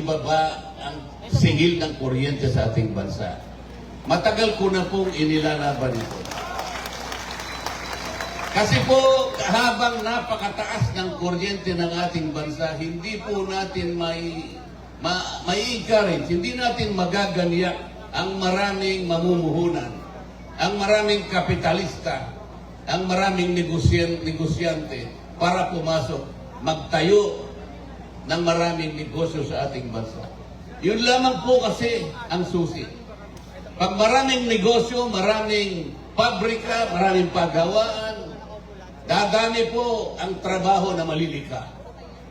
ibaba ang singil ng kuryente sa ating bansa. Matagal ko na pong inilalaban ito. Kasi po, habang napakataas ng kuryente ng ating bansa, hindi po natin may ma, mai-encourage, hindi natin magaganyak ang maraming mamumuhunan, ang maraming kapitalista, ang maraming negosyan, negosyante para pumasok, magtayo ng maraming negosyo sa ating bansa. Yun lamang po kasi ang susi. Pag maraming negosyo, maraming pabrika, maraming pagawaan, dadami po ang trabaho na malilika.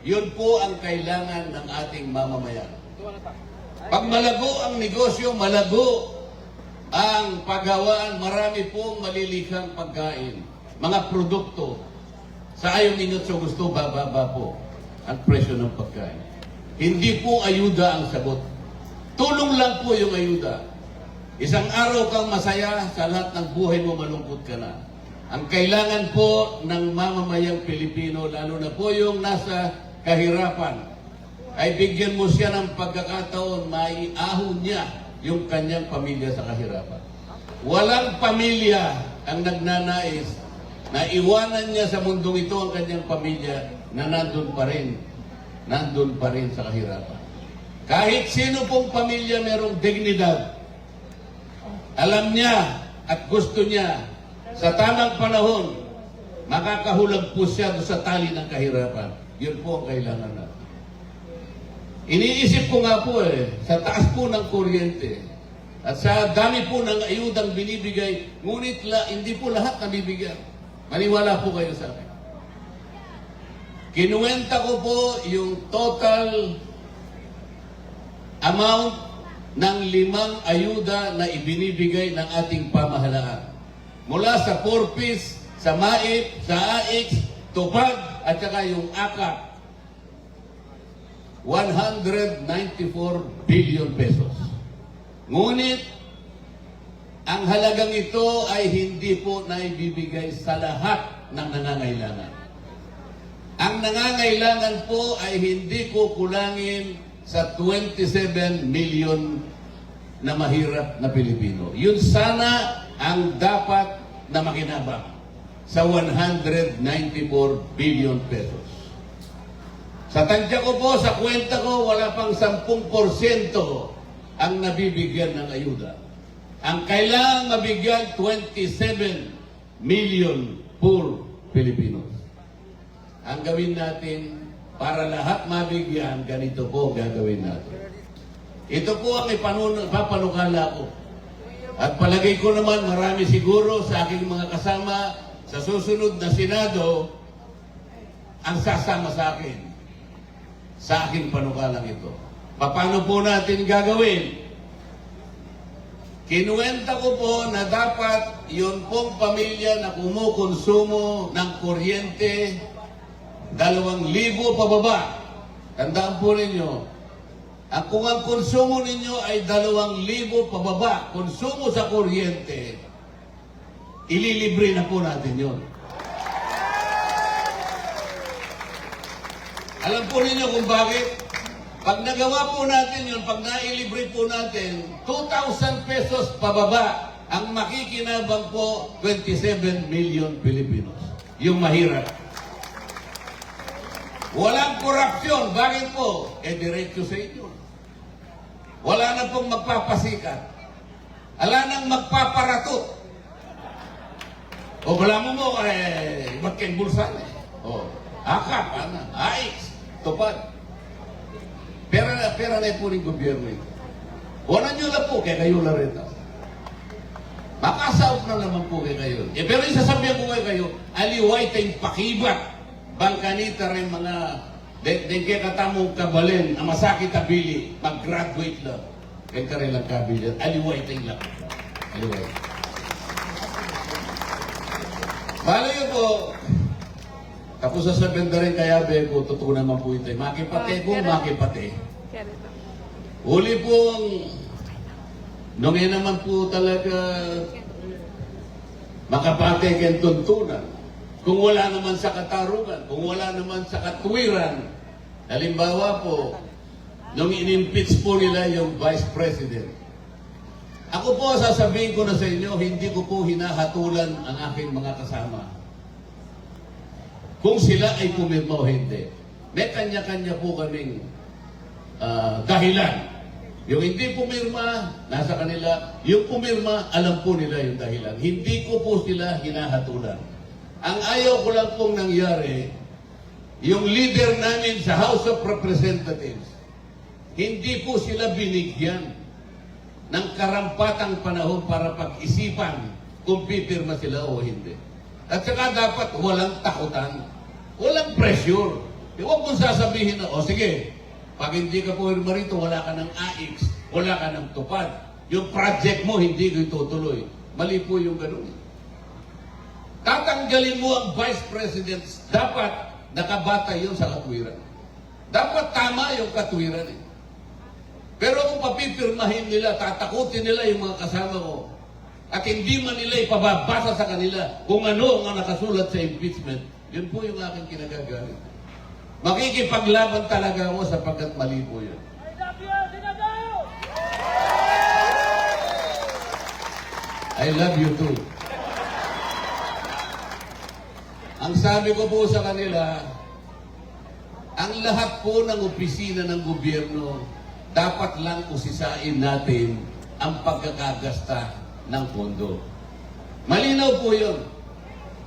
Yun po ang kailangan ng ating mamamayan. Pag malago ang negosyo, malago ang pagawaan, marami pong malilikang pagkain, mga produkto. Sa ayaw ninyo gusto, bababa po ang presyo ng pagkain. Hindi po ayuda ang sagot. Tulong lang po yung ayuda. Isang araw kang masaya, sa lahat ng buhay mo malungkot ka na. Ang kailangan po ng mamamayang Pilipino, lalo na po yung nasa kahirapan, ay bigyan mo siya ng pagkakataon, maiahon niya yung kanyang pamilya sa kahirapan. Walang pamilya ang nagnanais na iwanan niya sa mundong ito ang kanyang pamilya na nandun pa rin, nandun pa rin sa kahirapan. Kahit sino pong pamilya merong dignidad, alam niya at gusto niya sa tamang panahon, makakahulag po siya sa tali ng kahirapan. Yun po ang kailangan natin. Iniisip ko nga po eh, sa taas po ng kuryente, at sa dami po ng ayudang binibigay, ngunit la, hindi po lahat nabibigyan. Maniwala po kayo sa akin. Kinuwenta ko po yung total amount ng limang ayuda na ibinibigay ng ating pamahalaan. Mula sa Porpis, sa MAIP, sa AIX, Tupad, at saka yung AKAP. 194 billion pesos. Ngunit, ang halagang ito ay hindi po naibibigay sa lahat ng nangangailangan. Ang nangangailangan po ay hindi ko kulangin sa 27 million na mahirap na Pilipino. Yun sana ang dapat na makinabang sa 194 billion pesos. Sa tansya ko po, sa kwenta ko, wala pang 10% ang nabibigyan ng ayuda. Ang kailangang mabigyan, 27 million poor Filipinos. Ang gawin natin, para lahat mabigyan, ganito po gagawin natin. Ito po ang ipanun- papanukala ko. At palagay ko naman, marami siguro sa aking mga kasama sa susunod na Senado ang sasama sa akin sa aking panukalang ito. Paano po natin gagawin? Kinuwenta ko po na dapat yun pong pamilya na kumukonsumo ng kuryente dalawang libo pababa. Tandaan po ninyo, ang kung ang konsumo ninyo ay dalawang libo pababa, konsumo sa kuryente, ililibre na po natin yun. Alam po ninyo kung bakit? Pag nagawa po natin yun, pag nailibre po natin, 2,000 pesos pababa, ang makikinabang po 27 million Filipinos. Yung mahirap. Walang korupsyon. Bakit po? Eh, diretso sa inyo. Wala na pong magpapasikat. Wala nang magpaparatot. O wala mo mo, eh, magking bulsan eh. O, akap, ana, ais, tupad. Pera na, pera na po ng gobyerno ito. Wala nyo na po, kaya kayo na rin. Makasaot na naman po kay kayo. Eh, pero isasabihan ko kay kayo, aliway tayong pakibat. Bangkanita rin mga kaya katamong kabalin, ang masakit na bili, mag-graduate lang. Kaya ka rin lang kabili. Aliway tayong lang. Aliway. Balo yun po, tapos sasabihin na rin kaya be ko, totoo naman po ito. Makipate ko, makipate. Uli pong, nung naman po talaga makapate kang tuntunan. Kung wala naman sa katarungan, kung wala naman sa katwiran, halimbawa po, nung inimpeach po nila yung Vice President. Ako po, sasabihin ko na sa inyo, hindi ko po hinahatulan ang aking mga kasama. Kung sila ay pumirma o hindi. May kanya-kanya po kaming ah, dahilan. Yung hindi pumirma, nasa kanila. Yung pumirma, alam po nila yung dahilan. Hindi ko po sila hinahatulan. Ang ayaw ko lang pong nangyari, yung leader namin sa House of Representatives, hindi po sila binigyan ng karampatang panahon para pag-isipan kung pipirma sila o hindi. At saka dapat walang takutan, walang pressure. Huwag mong sasabihin na, o sige, pag hindi ka pumirma rito, wala ka ng AX, wala ka ng tupad. Yung project mo, hindi ko itutuloy. Mali po yung ganun. Tatanggalin mo ang Vice President, dapat nakabatay yun sa katwiran. Dapat tama yung katwiran eh. Pero kung papipirmahin nila, tatakutin nila yung mga kasama ko, at hindi man nila ipababasa sa kanila kung ano ang nakasulat sa impeachment, yun po yung aking kinagagalit. Makikipaglaban talaga ako sapagkat mali po yun. I love you too. Ang sabi ko po sa kanila, ang lahat po ng opisina ng gobyerno, dapat lang usisain natin ang pagkakagasta ng pondo. Malinaw po yun.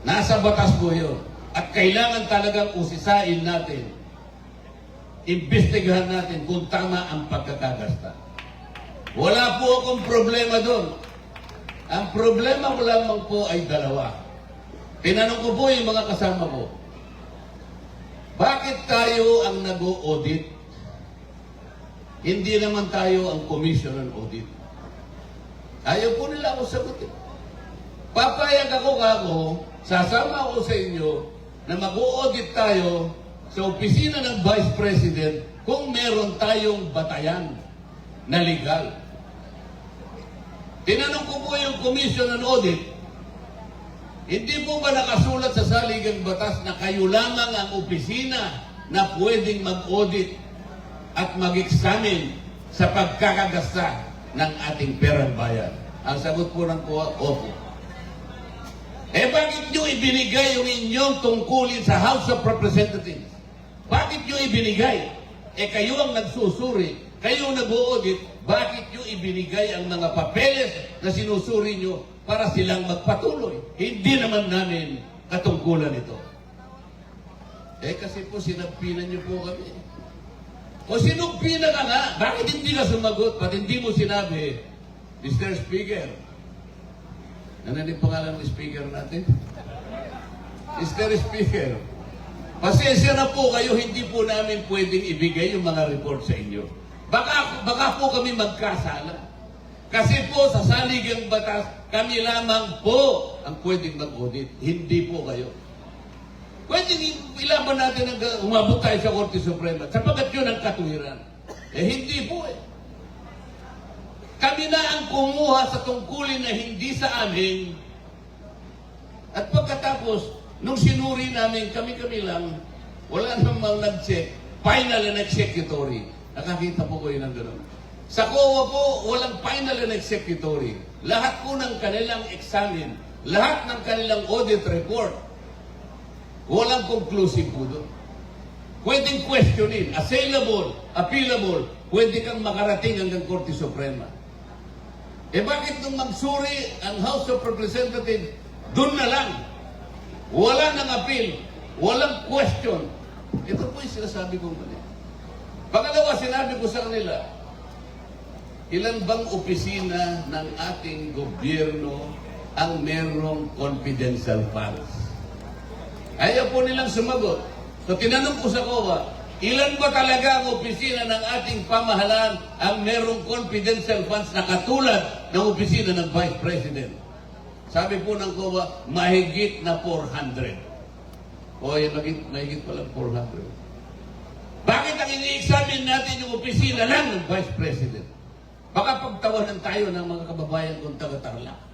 Nasa batas po yun. At kailangan talagang usisain natin. Imbestigahan natin kung tama ang pagkakagasta. Wala po akong problema doon. Ang problema ko lamang po ay dalawa. Tinanong ko po yung mga kasama ko, bakit tayo ang nag-audit? Hindi naman tayo ang commission on audit. Ayaw po nila ako sagutin. Papayag ako kako, sasama ako sa inyo na mag-audit tayo sa opisina ng Vice President kung meron tayong batayan na legal. Tinanong ko po yung Commission on Audit, hindi po ba nakasulat sa saligang batas na kayo lamang ang opisina na pwedeng mag-audit at mag-examine sa pagkakagasta ng ating perang bayan? Ang sagot po ng kuha, opo. Eh bakit nyo ibinigay yung inyong tungkulin sa House of Representatives? Bakit nyo ibinigay? Eh kayo ang nagsusuri, kayo ang nag-audit, bakit nyo ibinigay ang mga papeles na sinusuri nyo para silang magpatuloy? Hindi naman namin katungkulan ito. Eh kasi po sinagpinan nyo po kami. O sinugpina ka nga, bakit hindi ka sumagot? Ba't hindi mo sinabi, Mr. Speaker, ano yung pangalan ng speaker natin? Mr. Speaker, pasensya na po kayo, hindi po namin pwedeng ibigay yung mga report sa inyo. Baka, baka po kami magkasala. Kasi po sa saligang batas, kami lamang po ang pwedeng mag-audit, hindi po kayo. Pwedeng ilaban natin ang umabot tayo sa Korte Suprema sapagat yun ang katuwiran. Eh hindi po eh. Kami na ang kumuha sa tungkulin na hindi sa amin. At pagkatapos, nung sinuri namin, kami-kami lang, wala namang nag-check. Final and executory. Nakakita po ko yun ng gano'n. Sa COA po, walang final and executory. Lahat po ng kanilang examine, lahat ng kanilang audit report, walang conclusive po doon. Pwedeng questionin, assailable, appealable, pwede kang makarating hanggang Korte Suprema. Eh bakit nung magsuri ang House of Representatives, doon na lang. Wala nang appeal, walang question. Ito po yung sinasabi kong mali. Pangalawa, sinabi ko sa kanila, ilan bang opisina ng ating gobyerno ang merong confidential funds? Ayaw po nilang sumagot. So tinanong ko sa COA, ilan ba talaga ang opisina ng ating pamahalaan ang merong confidential funds na katulad ng opisina ng Vice President? Sabi po ng COA, mahigit na 400. O, yan, mahigit, mahigit pala 400. Bakit ang ini-examine natin yung opisina lang ng Vice President? Baka pagtawanan tayo ng mga kababayan kung taga-tarlac.